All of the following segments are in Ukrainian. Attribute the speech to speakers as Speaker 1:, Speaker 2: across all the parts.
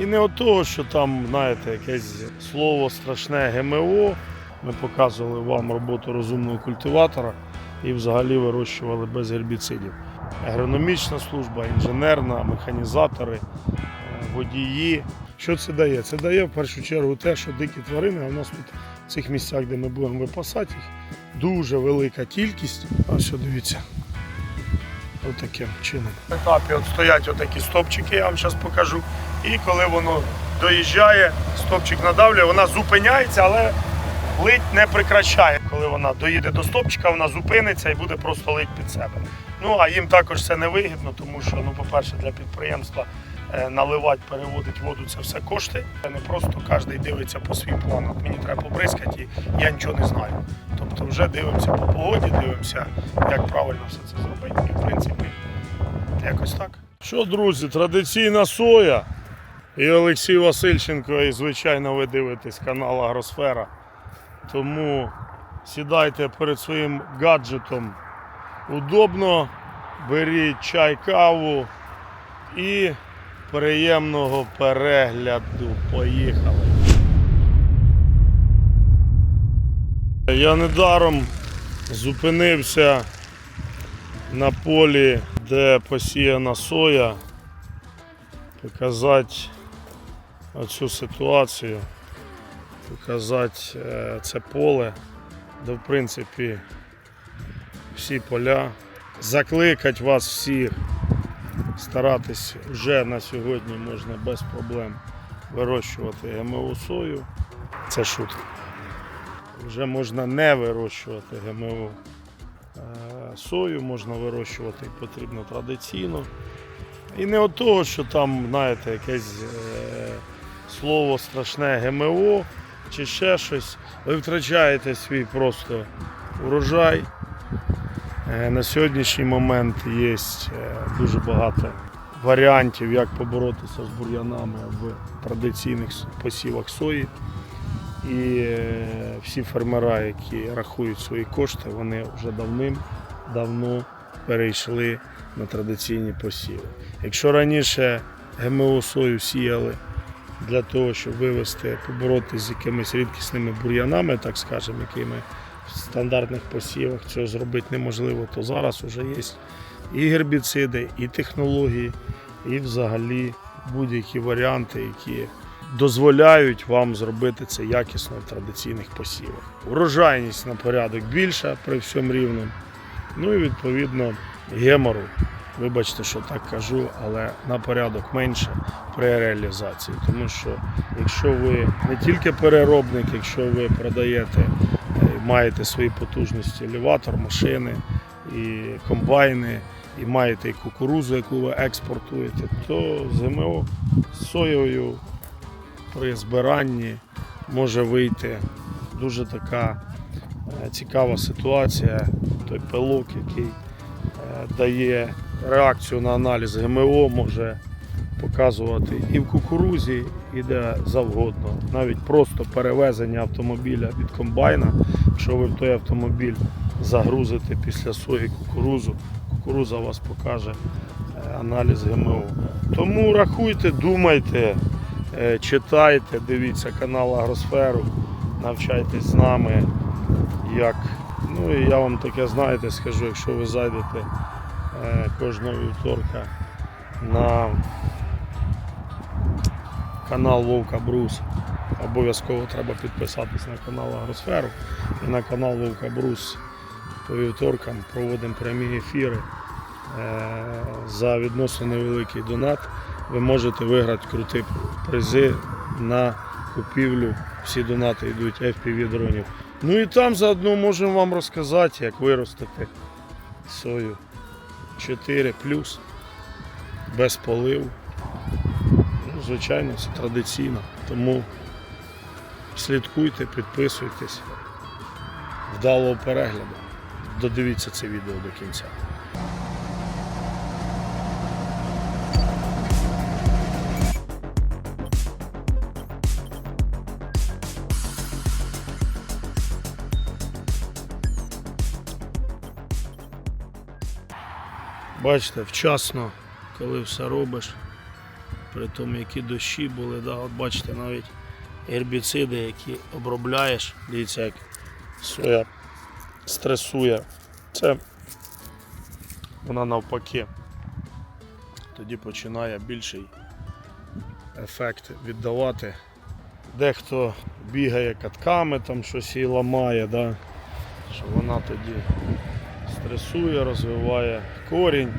Speaker 1: І не от того, що там, знаєте, якесь слово страшне ГМО. Ми показували вам роботу розумного культиватора і взагалі вирощували без гербіцидів. Агрономічна служба, інженерна, механізатори, е, водії. Що це дає? Це дає в першу чергу те, що дикі тварини, а в нас тут в цих місцях, де ми будемо випасати їх, дуже велика кількість. Ось що дивіться. Отаким чином. На етапі от стоять отакі стопчики, я вам зараз покажу. І коли воно доїжджає, стопчик надавлює, вона зупиняється, але лить не прекращає. Коли вона доїде до стопчика, вона зупиниться і буде просто лить під себе. Ну а їм також це не вигідно, тому що, ну, по-перше, для підприємства е, наливати, переводити воду це все кошти. Не просто кожен дивиться по свій план. От мені треба побризкати, і я нічого не знаю. Тобто вже дивимося по погоді, дивимося, як правильно все це зробити. І в принципі, якось так. Що, друзі, традиційна соя. І Олексій Васильченко, і звичайно, ви дивитесь канал Агросфера. Тому сідайте перед своїм гаджетом удобно, беріть чай, каву і приємного перегляду. Поїхали. Я недаром зупинився на полі, де посіяна соя, показати оцю ситуацію, показати е, це поле, де в принципі всі поля. Закликати вас всіх старатись вже на сьогодні можна без проблем вирощувати ГМО сою. Це шутка. Вже можна не вирощувати ГМО е, сою, можна вирощувати потрібно традиційно. І не от того, що там, знаєте, якесь е, слово страшне ГМО чи ще щось. Ви втрачаєте свій просто урожай. Е, На сьогоднішній момент є дуже багато варіантів, як поборотися з бур'янами в традиційних посівах сої. І е, всі фермера, які рахують свої кошти, вони вже давним-давно перейшли на традиційні посіви. Якщо раніше ГМО сою сіяли для того, щоб вивести, поборотися з якимись рідкісними бур'янами, так скажемо, якими в стандартних посівах цього зробити неможливо, то зараз вже є і гербіциди, і технології, і взагалі будь-які варіанти, які дозволяють вам зробити це якісно в традиційних посівах. Урожайність на порядок більша при всьому рівному. Ну і відповідно гемору. Вибачте, що так кажу, але на порядок менше при реалізації. Тому що якщо ви не тільки переробник, якщо ви продаєте, е, маєте свої потужності, елеватор, машини і комбайни, і маєте і кукурузу, яку ви експортуєте, то з ГМО з соєю при збиранні може вийти дуже така е, цікава ситуація. Той пилок, який е, дає реакцію на аналіз ГМО, може показувати і в кукурузі, і де завгодно. Навіть просто перевезення автомобіля від комбайна, якщо ви в той автомобіль загрузите після сої кукурузу, кукуруза вас покаже е, аналіз ГМО. Тому рахуйте, думайте, е, читайте, дивіться канал Агросферу, навчайтесь з нами, як. Ну і я вам таке знаєте, скажу, якщо ви зайдете кожного вівторка на канал Вовка Брус, обов'язково треба підписатись на канал Агросферу і на канал Вовка Брус по вівторкам проводимо прямі ефіри. Е, За відносно невеликий донат ви можете виграти круті призи на купівлю. Всі донати йдуть FPV дронів. Ну і там заодно можемо вам розказати, як виростити сою 4 плюс, без поливу. Ну, звичайно, це традиційно. Тому слідкуйте, підписуйтесь. Вдалого перегляду. Додивіться це відео до кінця. Бачите, вчасно, коли все робиш, При тому, які дощі були, да, от бачите, навіть гербіциди, які обробляєш, дивіться, як соя стресує. Це вона навпаки. Тоді починає більший ефект віддавати. Дехто бігає катками, там щось її ламає, да? що вона тоді стресує, розвиває корінь.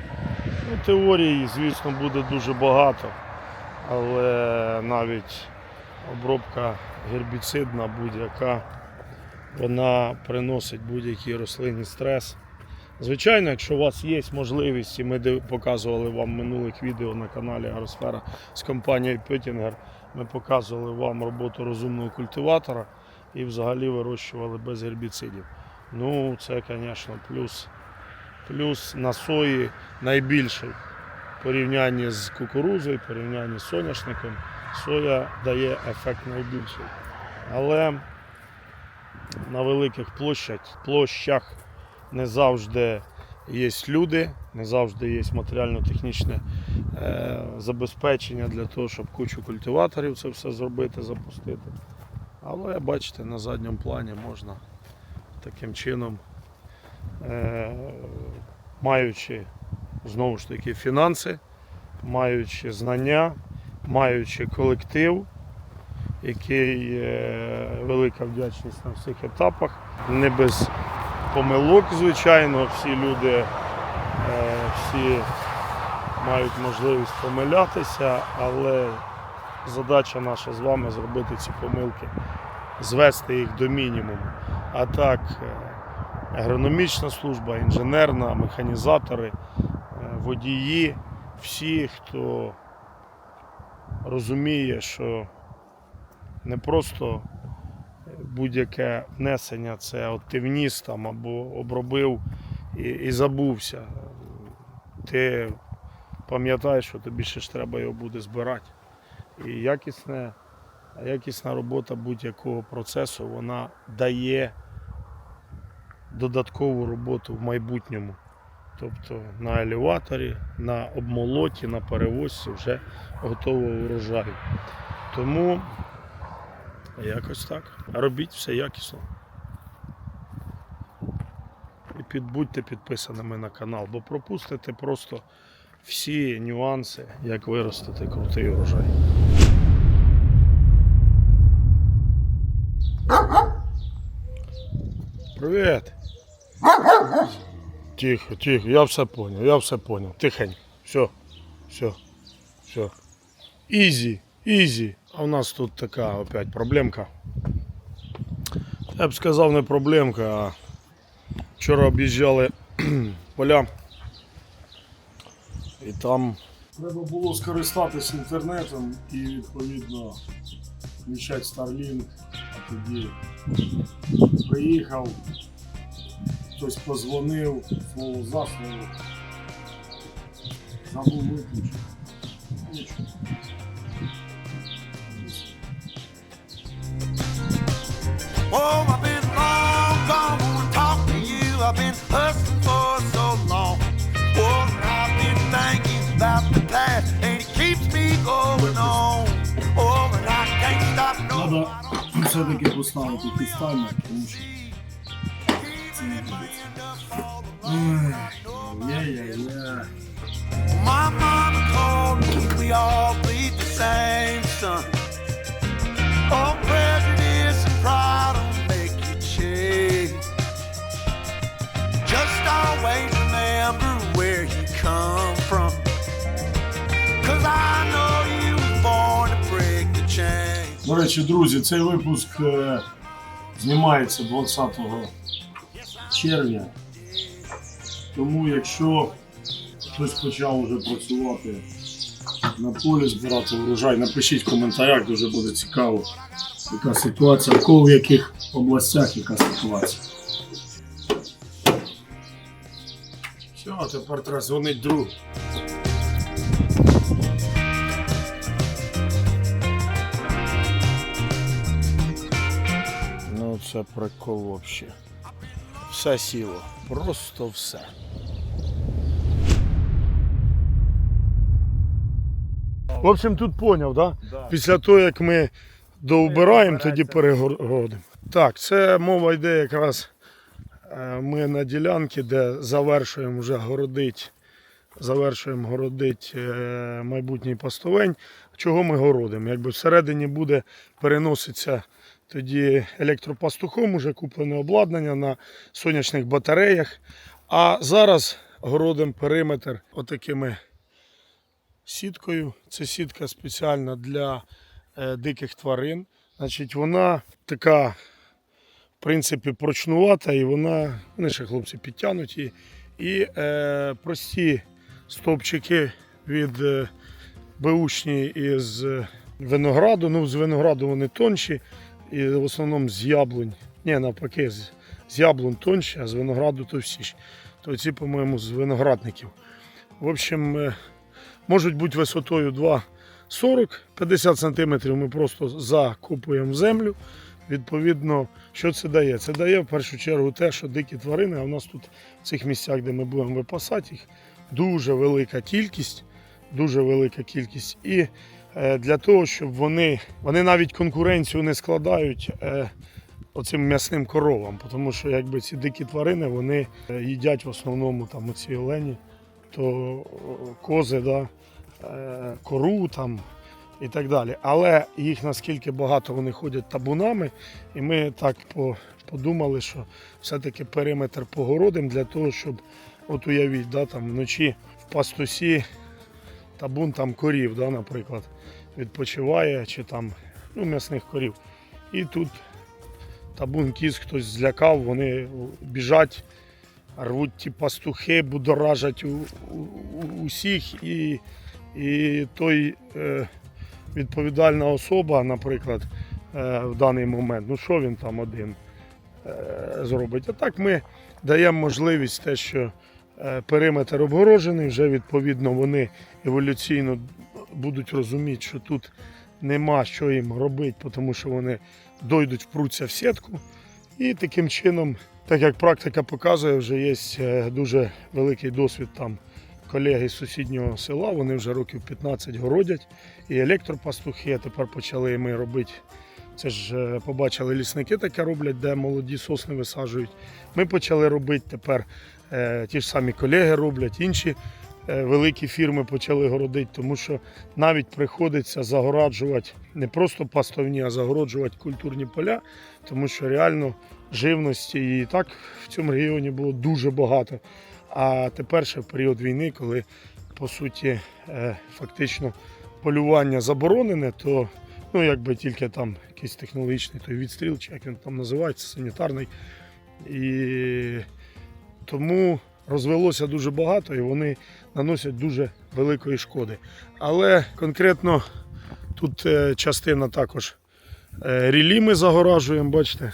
Speaker 1: Ну, теорій, звісно, буде дуже багато, але навіть обробка гербіцидна будь-яка, вона приносить будь-який рослинний стрес. Звичайно, якщо у вас є можливість, і ми показували вам минулих відео на каналі Агросфера з компанією Петінгер, ми показували вам роботу розумного культиватора і взагалі вирощували без гербіцидів. Ну, це, звісно, плюс. Плюс на сої найбільший в порівнянні з кукурузою, в порівнянні з соняшником. Соя дає ефект найбільший. Але на великих площах, площах не завжди є люди, не завжди є матеріально-технічне е, забезпечення для того, щоб кучу культиваторів це все зробити, запустити. Але бачите, на задньому плані можна таким чином, е, маючи знову ж таки фінанси, маючи знання, маючи колектив, який е, велика вдячність на всіх етапах, не без помилок, звичайно, всі люди, е, всі мають можливість помилятися, але задача наша з вами зробити ці помилки, звести їх до мінімуму. А так, е, агрономічна служба, інженерна, механізатори, е, водії, всі, хто розуміє, що не просто будь-яке внесення це от ти вніс там або обробив і, і забувся. Ти пам'ятаєш, що тобі ще ж треба його буде збирати. І якісне, якісна робота будь-якого процесу вона дає додаткову роботу в майбутньому. Тобто на елеваторі, на обмолоті, на перевозці вже готового урожаю. Тому якось так. Робіть все якісно. І під, будьте підписаними на канал, бо пропустите просто всі нюанси, як виростити крутий урожай. Привіт! Тихо, тихо, я все понял, я все понял. Тихонько. Все, все, все. Ізі, ізі. А у нас тут така опять проблемка. Я б сказав не проблемка, а вчора об'їжджали поля. І там треба було скористатися інтернетом і відповідно включати Starlink, тоді приїхав, хтось позвонив, слово за слово. Забув виключити. Нічого.
Speaker 2: Oh, I've been long gone won't talk to you. I've been hustling for so long. Oh, I've been thinking about the past, and it keeps me going on.
Speaker 1: Все-таки поставити якийсь тому що буде. Є-є-є. Речі, друзі, цей випуск е, знімається 20 червня. Тому якщо хтось почав вже працювати на полі, збирати урожай, напишіть в коментарях, дуже буде цікаво, яка ситуація, в яких областях яка ситуація. Все, тепер треба дзвонити другу. Це прикол взагалі. Все сіло. Просто все. В общем, тут поняв, да?
Speaker 3: Да.
Speaker 1: Після того, як ми доубираємо, тоді перегородимо. Так, це мова йде якраз е, ми на ділянці, де завершуємо вже городить, завершуємо городить е, майбутній пастовень. Чого ми городимо? Якби всередині буде переноситься тоді електропастухом, уже куплене обладнання на сонячних батареях. А зараз городимо периметр отакими сіткою. Це сітка спеціальна для е, диких тварин. Значить, вона така, в принципі, прочнувата, і вона, вони ще хлопці підтягнуть. І е, прості стовпчики від е, беушні із е, винограду. Ну, з винограду вони тонші, і в основному з яблунь. Ні, навпаки, з, яблунь тонші, а з винограду товстіші. То ці, по-моєму, з виноградників. В общем, е, можуть бути висотою 2,40-50 см. Ми просто закопуємо землю. Відповідно, що це дає? Це дає в першу чергу те, що дикі тварини, а в нас тут в цих місцях, де ми будемо випасати їх, дуже велика кількість, дуже велика кількість. І для того, щоб вони, вони навіть конкуренцію не складають е, оцим м'ясним коровам, тому що якби ці дикі тварини вони е, їдять в основному там оці олені, то е, кози, да, е, кору там і так далі. Але їх наскільки багато вони ходять табунами, і ми так подумали, що все-таки периметр погородимо для того, щоб, от уявіть, да, там вночі в пастусі табун там корів, да, наприклад, відпочиває чи там ну, м'ясних корів. І тут табун кіз хтось злякав, вони біжать, рвуть ті пастухи, будоражать у, у, усіх. І, і той е, відповідальна особа, наприклад, е, в даний момент, ну що він там один е, зробить. А так ми даємо можливість те, що периметр обгорожений, вже відповідно вони еволюційно будуть розуміти, що тут нема що їм робити, тому що вони дойдуть, впруться в сітку. І таким чином, так як практика показує, вже є е, дуже великий досвід там колеги з сусіднього села, вони вже років 15 городять. І електропастухи, а тепер почали ми робити. Це ж е, побачили лісники таке роблять, де молоді сосни висаджують. Ми почали робити тепер е, ті ж самі колеги роблять, інші е, великі фірми почали городити, тому що навіть приходиться загороджувати не просто пастовні, а загороджувати культурні поля, тому що реально живності і так в цьому регіоні було дуже багато. А тепер ще в період війни, коли по суті е, фактично полювання заборонене, то ну якби тільки там якийсь технологічний той відстріл, чи як він там називається, санітарний. І тому розвелося дуже багато і вони наносять дуже великої шкоди. Але конкретно тут е, частина також е, рілі ми загоражуємо, бачите.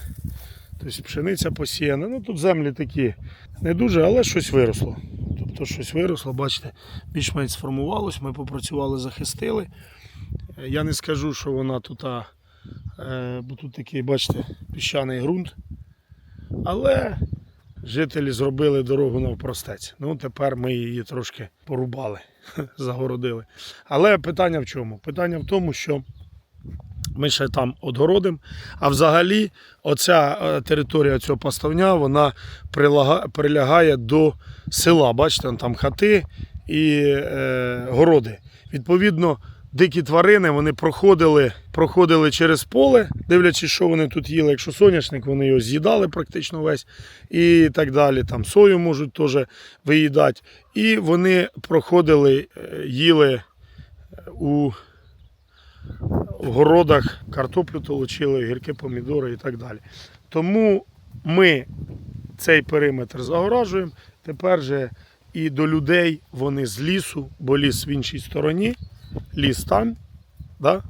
Speaker 1: Тобто пшениця посіяна. Ну тут землі такі не дуже, але щось виросло. Тобто щось виросло, бачите, більш-менш сформувалось, ми попрацювали, захистили. Е, Я не скажу, що вона тут, бо тут такий, бачите, піщаний ґрунт. Але жителі зробили дорогу навпростець. Ну, тепер ми її трошки порубали, загородили. Але питання в чому? Питання в тому, що ми ще там отгородимо. А взагалі, оця е, територія цього поставня, вона прилягає до села. Бачите, там хати і е, городи. Відповідно, дикі тварини вони проходили, проходили через поле, дивлячись, що вони тут їли. Якщо соняшник, вони його з'їдали практично весь і так далі. Там сою можуть теж виїдати. І вони проходили, е, їли у в городах картоплю толочили, гірки помідори і так далі. Тому ми цей периметр загоражуємо. Тепер же і до людей вони з лісу, бо ліс в іншій стороні, ліс там. Да?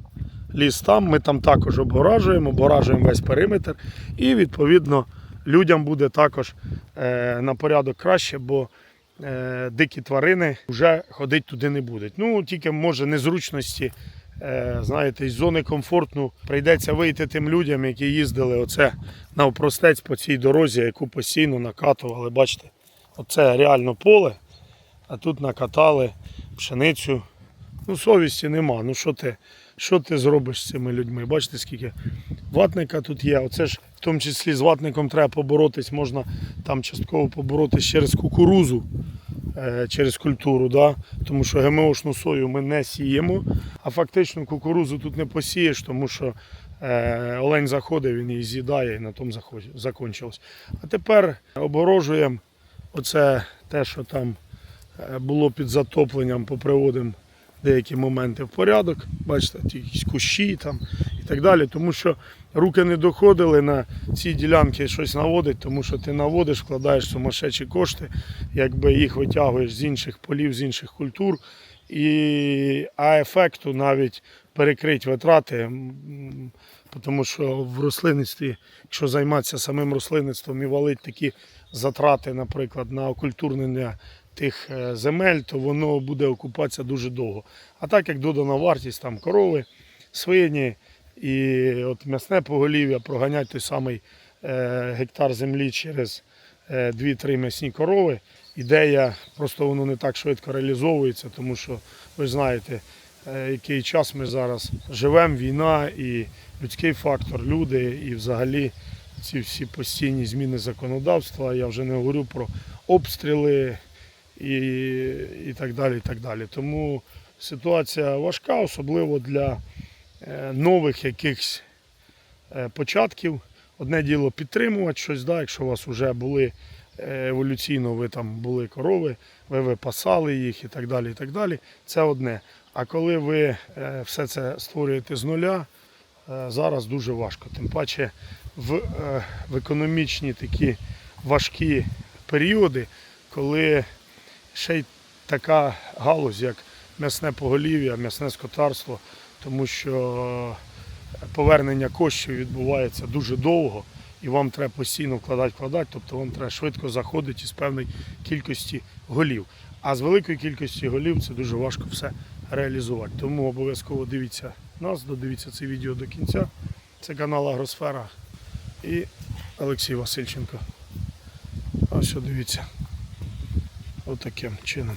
Speaker 1: Ліс там, ми там також обгоражуємо, обгоражуємо весь периметр. І відповідно людям буде також е, на порядок краще, бо е, дикі тварини вже ходити туди не будуть. Ну, тільки може незручності е, знаєте, із зони комфортну прийдеться вийти тим людям, які їздили оце навпростець по цій дорозі, яку постійно накатували. Бачите, оце реально поле, а тут накатали пшеницю Ну, совісті нема. Ну що ти, що ти зробиш з цими людьми? Бачите, скільки ватника тут є. Оце ж в тому числі з ватником треба поборотись, можна там частково поборотись через кукурузу, е, через культуру, да? тому що ГМОшну сою ми не сіємо, а фактично кукурузу тут не посієш, тому що е, олень заходить, він її з'їдає і на тому закінчилось. А тепер обгорожуємо оце те, що там е, було під затопленням, поприводимо деякі моменти в порядок. Бачите, якісь кущі там і так далі. Тому що руки не доходили на ці ділянки щось наводить, тому що ти наводиш, вкладаєш сумасшедші кошти, якби їх витягуєш з інших полів, з інших культур. І, а ефекту навіть перекрить витрати, тому що в рослинництві, якщо займатися самим рослинництвом і валить такі затрати, наприклад, на окультурнення тих е, земель, то воно буде окупатися дуже довго. А так як додана вартість там корови, свині і от м'ясне поголів'я, проганять той самий е, гектар землі через е, 2-3 м'ясні корови. Ідея просто воно не так швидко реалізовується, тому що ви знаєте, е, який час ми зараз живемо, війна і людський фактор, люди, і взагалі ці всі постійні зміни законодавства. Я вже не говорю про обстріли і, і так далі. і так далі. Тому ситуація важка, особливо для е, нових якихось е, початків. Одне діло підтримувати щось, да, якщо у вас вже були е, еволюційно, ви там були корови, ви випасали їх і так далі. і так далі. Це одне. А коли ви все це створюєте з нуля, зараз дуже важко. Тим паче в, в економічні такі важкі періоди, коли ще й така галузь, як м'ясне поголів'я, м'ясне скотарство, тому що повернення коштів відбувається дуже довго, і вам треба постійно вкладати, вкладати, тобто вам треба швидко заходити з певної кількості голів. А з великої кількості голів це дуже важко все реалізувати. Тому обов'язково дивіться нас, додивіться це відео до кінця. Це канал Агросфера і Олексій Васильченко. Ось що дивіться. Отаким чином.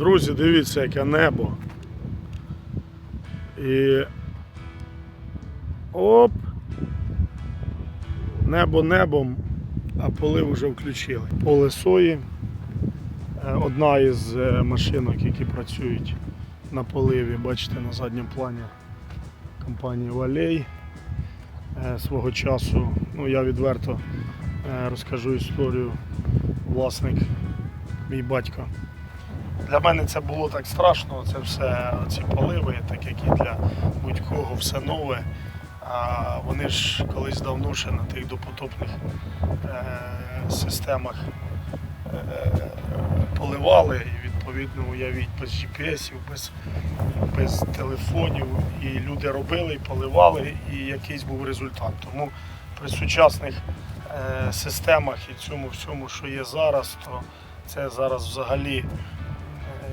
Speaker 1: Друзі, дивіться, яке небо. І. Оп! Небо небом, а полив вже включили. Поле сої. Е, Одна із е, машинок, які працюють на поливі, бачите, на задньому плані компанії Валей. Е, Свого часу, ну я відверто розкажу історію. Власник, мій батько. Для мене це було так страшно, це все ці поливи, так як і для будь-кого все нове. А вони ж колись давно ще на тих допотопних е, системах е, поливали і відповідно уявіть без GPS, без, без телефонів. І люди робили, і поливали, і якийсь був результат. Тому при сучасних е, системах і цьому всьому, що є зараз, то це зараз взагалі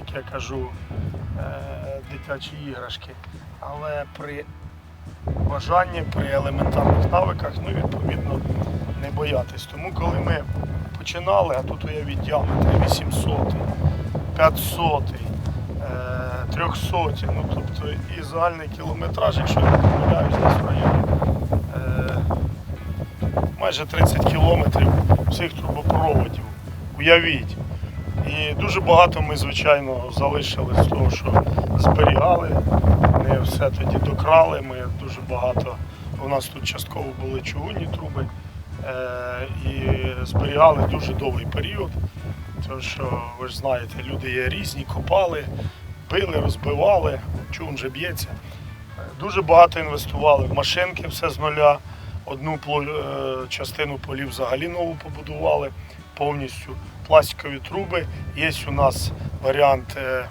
Speaker 1: як я кажу, е, дитячі іграшки. Але при бажанні, при елементарних навиках, ну відповідно не боятись. Тому коли ми починали, а тут уявіть діаметр 800, 500, е, 300, ну тобто і загальний кілометраж, якщо я не помиляюсь, десь районі е, майже 30 кілометрів всіх трубопроводів. Уявіть. І дуже багато ми, звичайно, залишили з того, що зберігали. Не все тоді докрали. Ми дуже багато. У нас тут частково були чугунні труби е, і зберігали дуже довгий період. Тому що ви ж знаєте, люди є різні, копали, били, розбивали, чугун же б'ється. Дуже багато інвестували в машинки, все з нуля. Одну е, частину полів взагалі нову побудували повністю пластикові труби. Є у нас варіант е,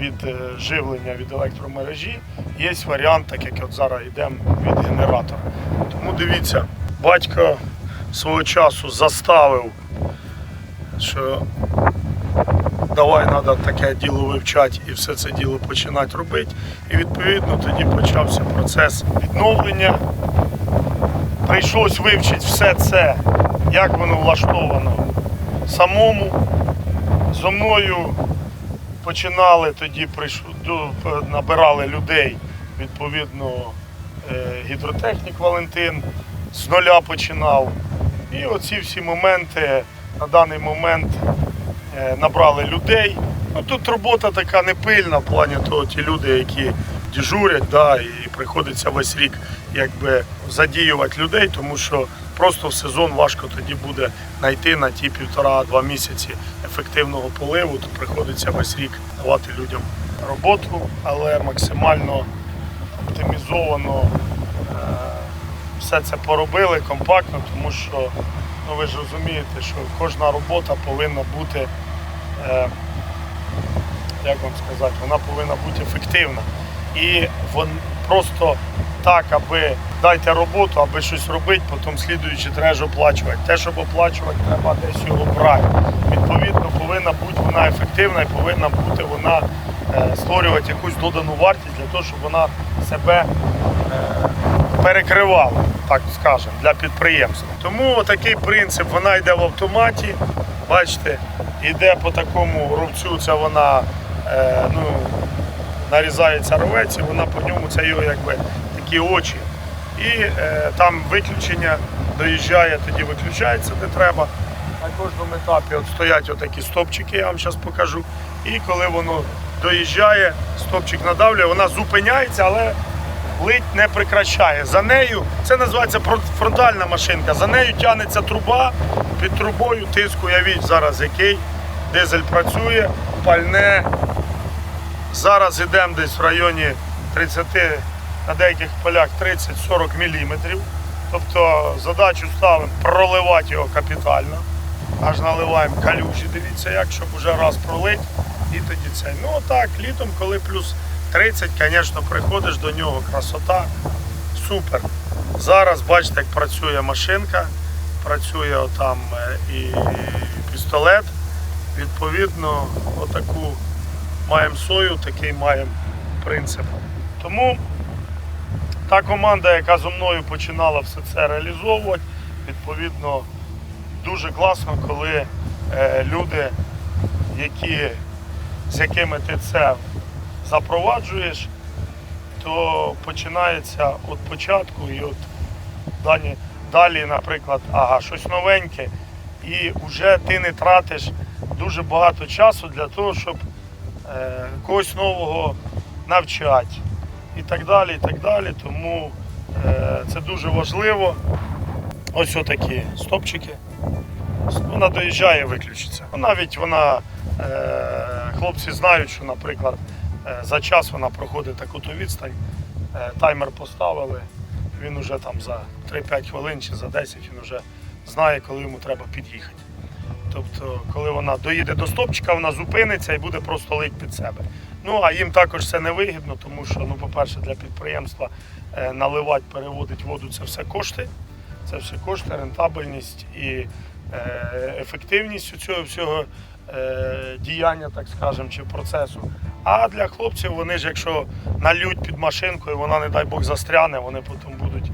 Speaker 1: від е, живлення від електромережі, є варіант, так як от зараз йдемо від генератора. Тому дивіться, батько свого часу заставив, що давай треба таке діло вивчати і все це діло починати робити. І відповідно тоді почався процес відновлення. Прийшлось вивчити все це, як воно влаштовано самому. Зо мною починали тоді, набирали людей, відповідно, е, гідротехнік Валентин з нуля починав. І оці всі моменти на даний момент е, набрали людей. Ну, тут робота така непильна в плані того, ті люди, які дежурять, да, і приходиться весь рік якби задіювати людей, тому що просто в сезон важко тоді буде знайти на ті півтора-два місяці ефективного поливу, то приходиться весь рік давати людям роботу, але максимально оптимізовано е, все це поробили компактно, тому що ну, ви ж розумієте, що кожна робота повинна бути, е, як вам сказати, вона повинна бути ефективна. І вон просто так, аби дайте роботу, аби щось робити, потім слідуючи треба оплачувати. Те, щоб оплачувати, треба десь його брати. Відповідно, повинна бути вона ефективна і повинна бути вона е, створювати якусь додану вартість для того, щоб вона себе е, перекривала, так скажемо, для підприємства. Тому такий принцип, вона йде в автоматі. Бачите, йде по такому ровцю, це вона е, ну, нарізається ровець, і вона по ньому це його якби такі очі. І е, там виключення доїжджає, тоді виключається де треба. На кожному етапі от стоять отакі стопчики, я вам зараз покажу. І коли воно доїжджає, стопчик надавлює, вона зупиняється, але лить не прекращає. За нею, це називається фронтальна машинка. За нею тягнеться труба, під трубою тиску, уявіть зараз який. Дизель працює, пальне. Зараз йдемо десь в районі 30, на деяких полях 30-40 мм. Тобто задачу ставимо проливати його капітально. Аж наливаємо калюжі, дивіться, як, щоб вже раз пролить і тоді це. Ну так, літом, коли плюс 30, звісно, приходиш до нього, красота, супер. Зараз бачите, як працює машинка, працює отам е, і пістолет. Відповідно, отаку маємо сою, такий маємо принцип. Тому та команда, яка зо мною починала все це реалізовувати, відповідно, дуже класно, коли е, люди, які, з якими ти це запроваджуєш, то починається від початку і от далі, далі, наприклад, ага, щось новеньке, і вже ти не тратиш дуже багато часу для того, щоб е, когось нового навчати і так далі. і так далі. Тому е, це дуже важливо. Ось отакі стопчики. Вона доїжджає, виключиться. Ну, Навіть вона, е, хлопці знають, що, наприклад, е, за час вона проходить таку-то відстань, таймер поставили, він вже там за 3-5 хвилин чи за 10 він вже знає, коли йому треба під'їхати. Тобто, коли вона доїде до стопчика, вона зупиниться і буде просто лить під себе. Ну а їм також це не вигідно, тому що, ну, по-перше, для підприємства е, наливати, переводити воду це все кошти. Це все кошти, рентабельність і е, ефективність цього всього е, діяння, так скажемо, чи процесу. А для хлопців вони ж, якщо нальють під машинкою, вона, не дай Бог, застряне, вони потім будуть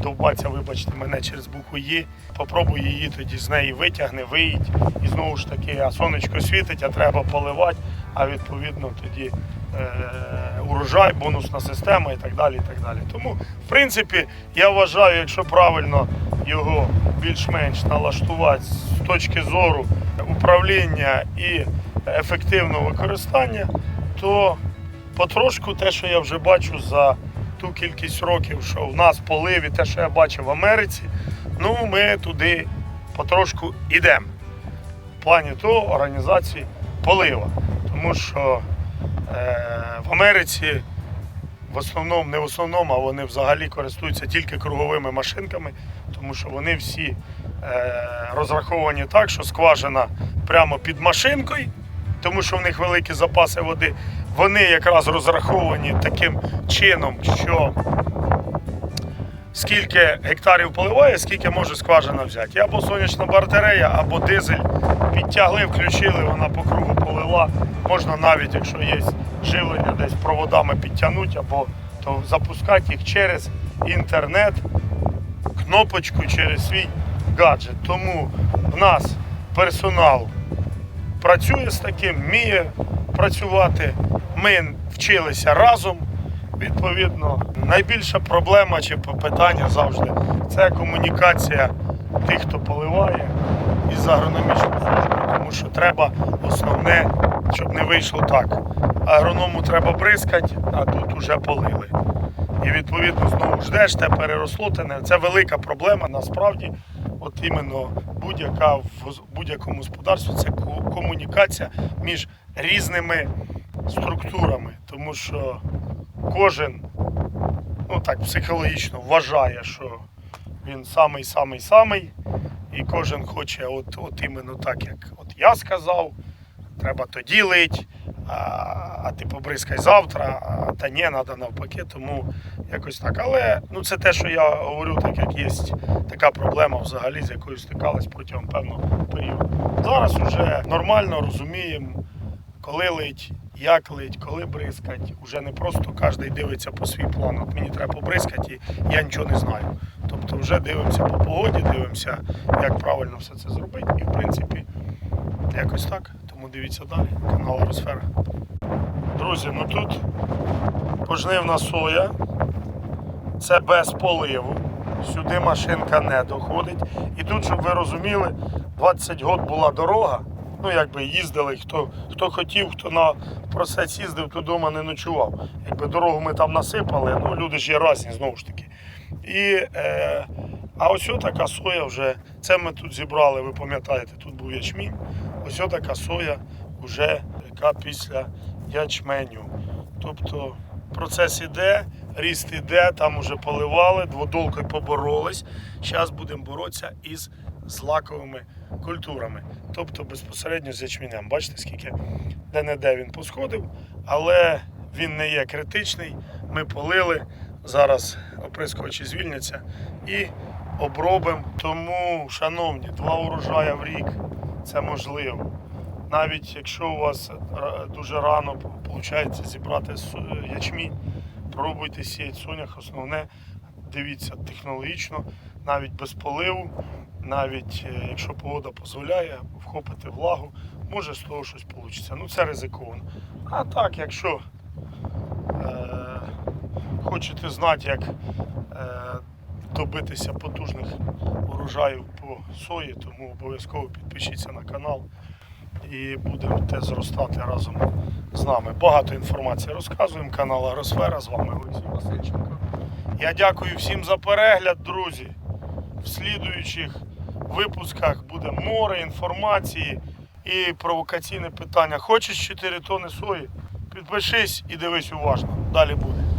Speaker 1: довбатися, вибачте мене через букву Є. Попробуй її тоді з неї витягне, виїдь. І знову ж таки, а сонечко світить, а треба поливати, а відповідно тоді е, урожай, бонусна система і так далі. і так далі. Тому, в принципі, я вважаю, якщо правильно його більш-менш налаштувати з точки зору управління і ефективного використання, то потрошку те, що я вже бачу за ту кількість років, що в нас полив і те, що я бачив в Америці, ну ми туди потрошку йдемо. В плані того організації полива. Тому що е, в Америці в основному, не в основному, а вони взагалі користуються тільки круговими машинками, тому що вони всі е, розраховані так, що скважина прямо під машинкою, тому що в них великі запаси води. Вони якраз розраховані таким чином, що скільки гектарів поливає, скільки може скважина взяти. Або сонячна батарея, або дизель підтягли, включили, вона по кругу полила. Можна навіть, якщо є живлення, десь проводами підтягнути, або то запускати їх через інтернет, кнопочку через свій гаджет. Тому в нас персонал працює з таким, вміє працювати. Ми вчилися разом. Відповідно, найбільша проблема чи питання завжди це комунікація тих, хто поливає із агрономічною службою. Тому що треба основне, щоб не вийшло так. Агроному треба бризкати, а тут уже полили. І відповідно знову ждеш, те переросло, те не. Це велика проблема насправді. От іменно будь-яка в будь-якому господарстві це комунікація між різними структурами. Тому що кожен ну так психологічно вважає, що він самий самий самий, і кожен хоче, от, от іменно так, як от я сказав, треба тоді лить, а, а ти побризкай завтра, а та ні, треба навпаки, тому якось так. Але ну, це те, що я говорю, так як є така проблема взагалі, з якою стикались протягом певного періоду. Зараз вже нормально розуміємо, коли лить, як лить, коли бризкать. Уже не просто кожен дивиться по свій план. От мені треба побризкати, і я нічого не знаю. Тобто вже дивимося по погоді, дивимося, як правильно все це зробити. І в принципі, якось так. Тому дивіться далі. Канал Аросфера. Друзі, ну тут пожнивна соя. Це без поливу. Сюди машинка не доходить. І тут, щоб ви розуміли, 20 років була дорога. Ну, якби їздили, хто, хто хотів, хто на просець їздив, то вдома не ночував. Якби дорогу ми там насипали, ну люди ж є різні знову ж таки. І, е, а ось така соя вже, це ми тут зібрали, ви пам'ятаєте, тут був ячмінь. Ось така соя вже яка після ячменю. Тобто процес іде, ріст іде, там уже поливали, дводолкою поборолись. Зараз будемо боротися із злаковими культурами. Тобто безпосередньо з ячменем. Бачите, скільки де-не-де він посходив, але він не є критичний. Ми полили. Зараз оприскувачі звільняться і обробимо. Тому, шановні, два урожая в рік це можливо. Навіть якщо у вас дуже рано виходить зібрати со- ячмінь, пробуйте сіяти сонях. Основне, дивіться технологічно, навіть без поливу, навіть е, якщо погода дозволяє, вхопити влагу, може з того щось вийде. Ну це ризиковано. А так, якщо е, хочете знати, як е, добитися потужних урожаїв по сої, тому обов'язково підпишіться на канал і будете зростати разом з нами. Багато інформації розказуємо. Канал Агросфера. З вами Олексій Васильченко. Я дякую всім за перегляд, друзі. В слідуючих випусках буде море інформації і провокаційне питання. Хочеш 4 тони сої? Підпишись і дивись уважно. Далі буде.